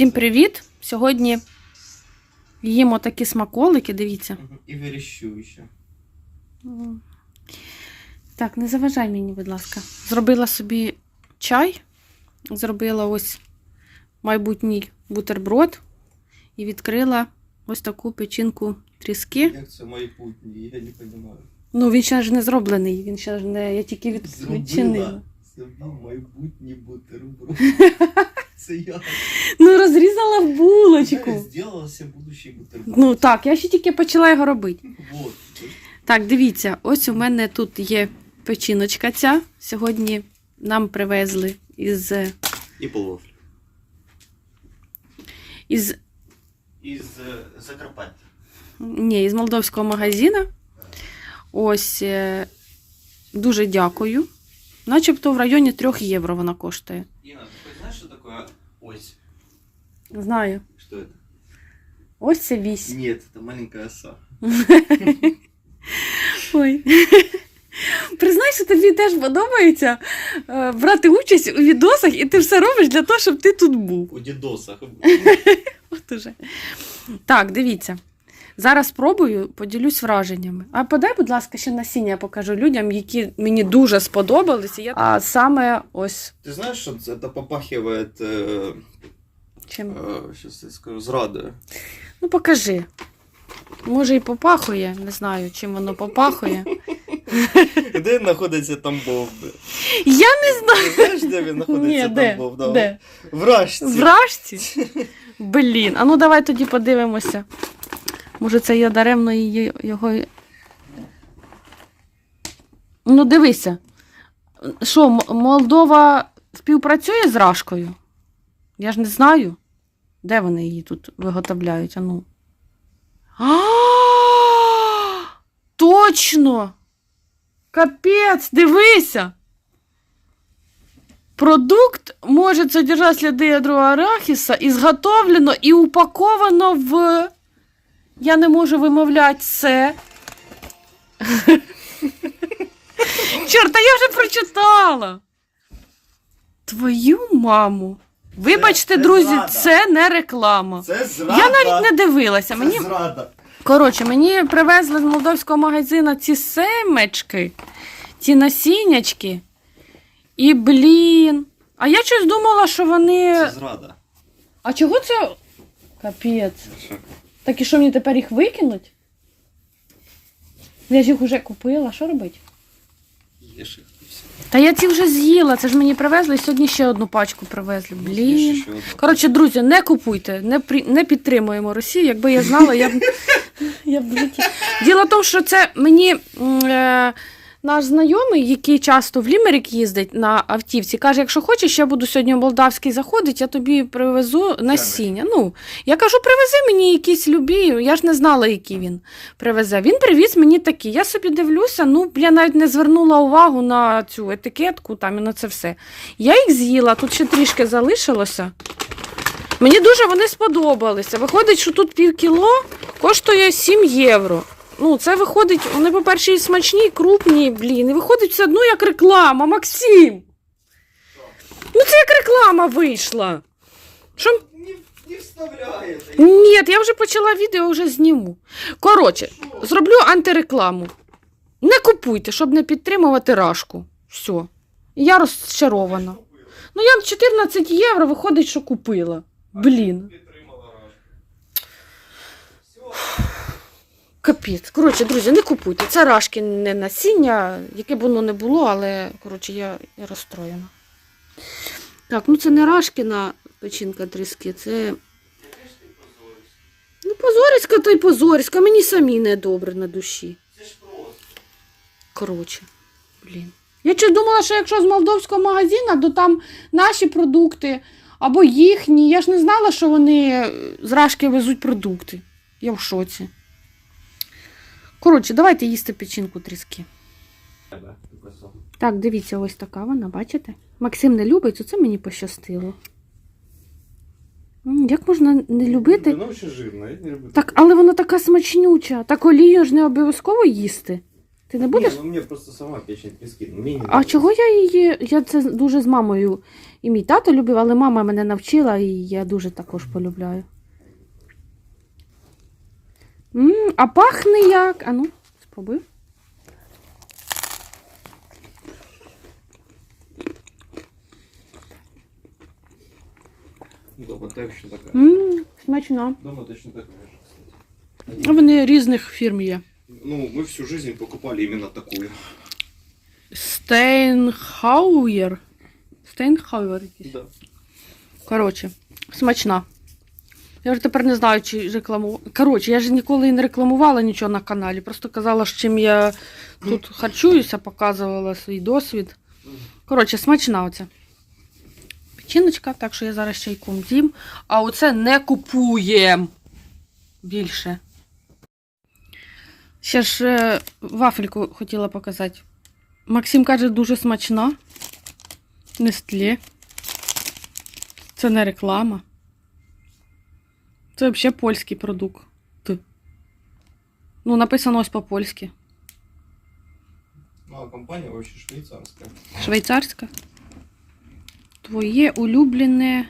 Всім привіт! Сьогодні їмо такі смаколики, дивіться. І верещу ще. Так, не заважай мені, будь ласка. Зробила собі чай, зробила ось майбутній бутерброд і відкрила ось таку печінку тріски. Як це майбутнє, я не розумію. Ну, він ще ж не зроблений, він ще ж не. Я тільки від... відчинила. Зробила собі майбутній бутерброд. Це я. Ну, розрізала в булочку. Я Зробилася будущий бутерброд. Ну так, я ще тільки почала його робити. Вот. Так, дивіться, ось у мене тут є печіночка ця. Сьогодні нам привезли із, І полвафлі. із, Із е, Закарпаття. ні, із молдовського магазину. Ось е, дуже дякую. Начебто в районі 3 євро вона коштує. Інна, ти таке ось? Знаю. Что это? Ось це вісь. Нет, это маленькая оса. Ой. Признайся, тобі теж подобається е, брати участь у відосах, і ти все робиш для того, щоб ти тут був. У дідосах. От уже. Так, дивіться. Зараз спробую, поділюсь враженнями. А подай, будь ласка, ще насіння я покажу людям, які мені дуже сподобалися. Я... А саме ось Ти знаєш, що це попахиває, е, чим. е, щас я скажу, зрадою. Ну, покажи. Може, і попахує, не знаю, чим воно попахує. Де знаходиться Тамбов? Я не знаю. Знаєш, де він знаходиться Ні, де? Тамбов? Да. де? В Рашці. В Рашці? Блін. А ну давай тоді подивимося. Може, це я даремно її його. Ну, дивися. Що, Молдова співпрацює з Рашкою? Я ж не знаю. Де вони її тут виготовляють? А ну. А! Точно! Капець, дивися! Продукт может содержать следы ядро арахиса, изготовлено и упаковано в. Я не можу вимовляти це. Чорт, а я вже прочитала. Твою маму. Вибачте, це друзі, зрада. це не реклама. Це зрада. Я навіть не дивилася. Мені Це зрада. Коротше, мені привезли з молдовського магазину ці семечки, ці насіннячки. І блін. А я щось думала, що вони. Це зрада. А чого це? Капець. Так і що мені тепер їх викинуть? Я ж їх уже купила, що робити? Їж їх. Та я ці вже з'їла, це ж мені привезли, і сьогодні ще одну пачку привезли. Блін. Коротше, друзі, не купуйте, не, при... не підтримуємо Росію. Якби я знала, я б. я б Діло в тому, що це мені е, наш знайомий, який часто в Лімерик їздить на автівці, каже: якщо хочеш, я буду сьогодні в Молдавський заходити, я тобі привезу насіння. Ну, я кажу, привези мені якісь любі. Я ж не знала, які він привезе. Він привіз мені такі. Я собі дивлюся, ну я навіть не звернула увагу на цю етикетку там і на це все. Я їх з'їла, тут ще трішки залишилося. Мені дуже вони сподобалися. Виходить, що тут пів кіло коштує 7 євро. Ну, це виходить, вони, по-перше, і смачні, і крупні, блін. І виходить все одно як реклама, Максим. Ну, це як реклама вийшла. Що? Не, не вставляєте. Ні, я вже почала відео, вже зніму. Коротше, зроблю антирекламу. Не купуйте, щоб не підтримувати рашку. Все. Я розчарована. Ну, я 14 євро виходить, що купила. Блін. Капець. Коротше, друзі, не купуйте. Це рашки не насіння, яке б воно не було, але коротше, я, розстроєна. Так, ну це не рашкіна печінка тріски, це. Ну, позориська то й позориська, мені самі недобре на душі. Це ж просто. Коротше, блін. Я чи думала, що якщо з молдовського магазину, то там наші продукти або їхні. Я ж не знала, що вони з Рашки везуть продукти. Я в шоці. Коротше, давайте їсти печінку тріски. Так, дивіться, ось така вона, бачите? Максим не любить, оце мені пощастило. М, Як можна не любити? Воно ще жирно, я не люблю. Так, але вона така смачнюча. Так олію ж не обов'язково їсти. Ти не будеш? Не, ну мне просто сама печень трески. Ну, мне не А чого я її? Я це дуже з мамою. І мій тато любив, але мама мене навчила, і я дуже також полюбляю. М а пахне як. А ну, спробуй. Дома точно такая. м смачно. Дома точно такая же, кстати. А Вони різних фірм є. Ну, мы всю жизнь покупали именно такую. Стейнхауєр. Стейнхауєр якийсь. Да. Коротше, смачна. Я вже тепер не знаю, чи рекламу. Коротше, я ж ніколи не рекламувала нічого на каналі. Просто казала, з чим я тут харчуюся, показувала свій досвід. Коротше, смачна оця. Печіночка, так що я зараз чайком з'їм. А оце не купуєм більше. Ще ж е, вафельку хотіла показати. Максим каже, дуже смачна. Нестле. Це не реклама. Це взагалі польський продукт. Ти. Ну, написано ось по-польськи. Ну, а компания вообще швейцарская. Швейцарська. Твоє улюблене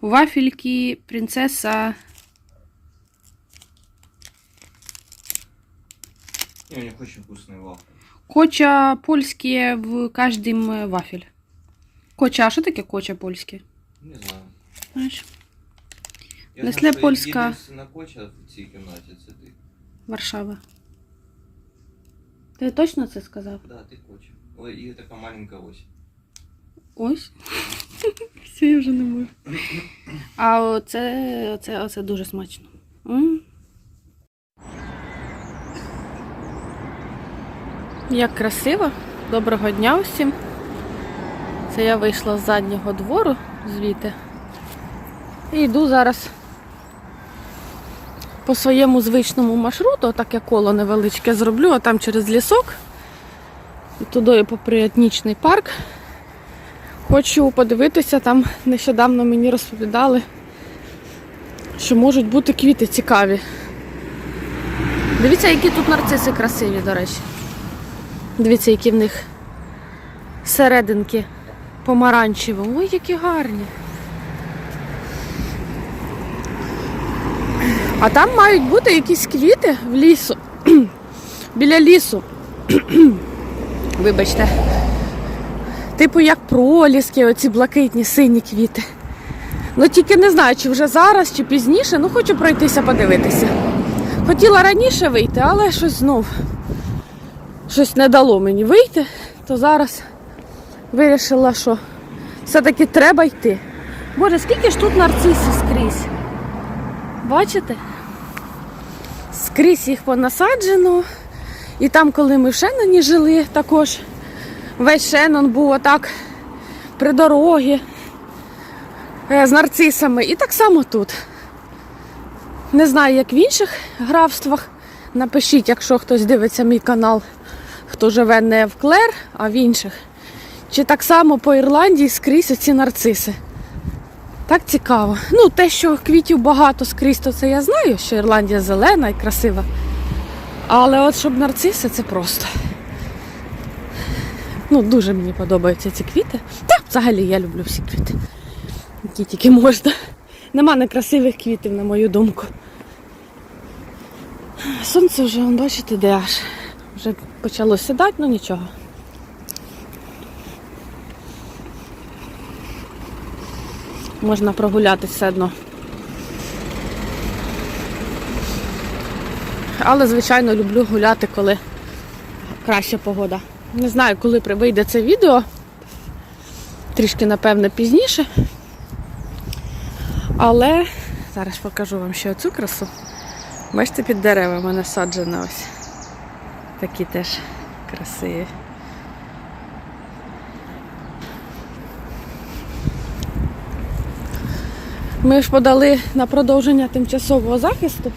вафельки принцеса. Не, у них очень вкусные вафли. Коча польське в кожнім е, вафель. Коча, а що таке коча польське? Не знаю. Знаєш? Несле польська. єдина коча в цій кімнаті це. Варшава. Ти точно це сказав? Да, ти коча. Ой, і така маленька ось. Ось. Все, я вже не можу. А оце, оце, оце дуже смачно. М. Як красиво. Доброго дня усім. Це я вийшла з заднього двору звідти. І йду зараз по своєму звичному маршруту, так я коло невеличке зроблю, а там через лісок. Туди попри етнічний парк. Хочу подивитися, там нещодавно мені розповідали, що можуть бути квіти цікаві. Дивіться, які тут нарциси красиві, до речі. Дивіться, які в них серединки помаранчеві. Ой, які гарні. А там мають бути якісь квіти в лісу. Біля лісу. Вибачте. Типу як проліски, оці блакитні сині квіти. Ну тільки не знаю, чи вже зараз, чи пізніше, ну хочу пройтися подивитися. Хотіла раніше вийти, але щось знов щось не дало мені вийти, то зараз вирішила, що все-таки треба йти. Боже, скільки ж тут нарцисів скрізь? Бачите? Скрізь їх понасаджено. І там, коли ми в Шеноні жили, також весь Шенон був отак при дорогі е, з нарцисами. І так само тут. Не знаю, як в інших графствах. Напишіть, якщо хтось дивиться мій канал, хто живе не в Клер, а в інших. Чи так само по Ірландії скрізь оці нарциси. Так цікаво. Ну, те, що квітів багато скрізь, то це я знаю, що Ірландія зелена і красива. Але от щоб нарциси, це просто. Ну, дуже мені подобаються ці квіти. Та взагалі я люблю всі квіти. Які тільки можна. Нема некрасивих квітів, на мою думку. Сонце вже, бачите, де аж. Вже почало сідати, ну нічого. Можна прогулятися все одно. Але, звичайно, люблю гуляти, коли краща погода. Не знаю, коли вийде це відео. Трішки, напевне, пізніше. Але зараз покажу вам ще оцю красу. Бачите, під деревами насаджено ось. Такі теж красиві. Ми ж подали на продовження тимчасового захисту.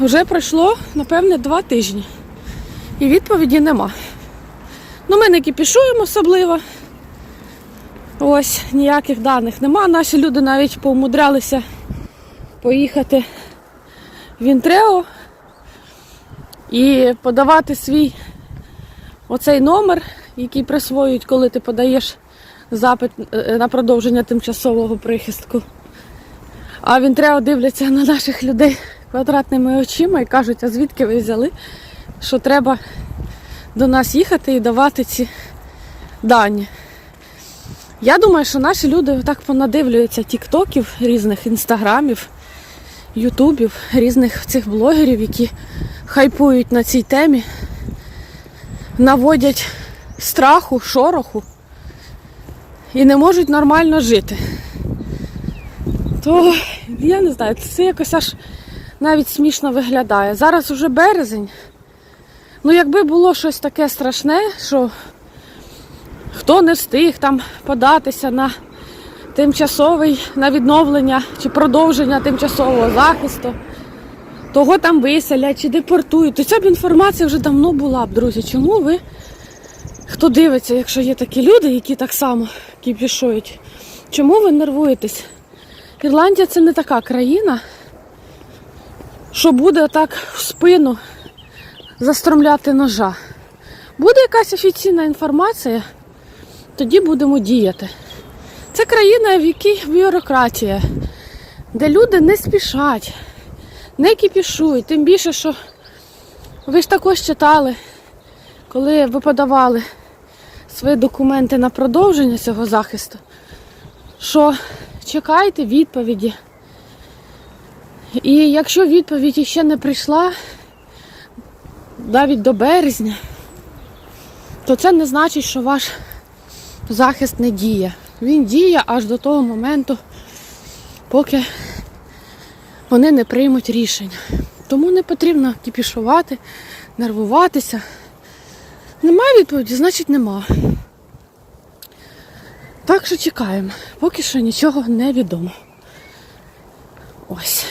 Вже пройшло, напевне, два тижні. І відповіді нема. Ну, ми не кіпішуємо особливо. Ось ніяких даних нема. Наші люди навіть поумудрялися поїхати в Інтрео І подавати свій оцей номер, який присвоюють, коли ти подаєш запит е, на продовження тимчасового прихистку. А він треба дивляться на наших людей квадратними очима і кажуть, а звідки ви взяли, що треба до нас їхати і давати ці дані. Я думаю, що наші люди так понадивлюються тіктоків, різних інстаграмів, ютубів, різних цих блогерів, які хайпують на цій темі, наводять страху, шороху і не можуть нормально жити. То я не знаю, це якось аж навіть смішно виглядає. Зараз уже березень. Ну, якби було щось таке страшне, що хто не встиг там податися на тимчасовий на відновлення чи продовження тимчасового захисту, того там виселять чи депортують, то ця б інформація вже давно була б, друзі. Чому ви, хто дивиться, якщо є такі люди, які так само кіпішують, чому ви нервуєтесь? Ірландія це не така країна, що буде так в спину застромляти ножа. Буде якась офіційна інформація, тоді будемо діяти. Це країна, в якій бюрократія, де люди не спішать, не кіпішують. Тим більше, що ви ж також читали, коли ви подавали свої документи на продовження цього захисту, що чекайте відповіді. І якщо відповідь ще не прийшла навіть до березня, то це не значить, що ваш захист не діє. Він діє аж до того моменту, поки вони не приймуть рішення. Тому не потрібно кіпішувати, нервуватися. Немає відповіді, значить нема. Так що чекаємо. Поки що нічого не відомо. Ось.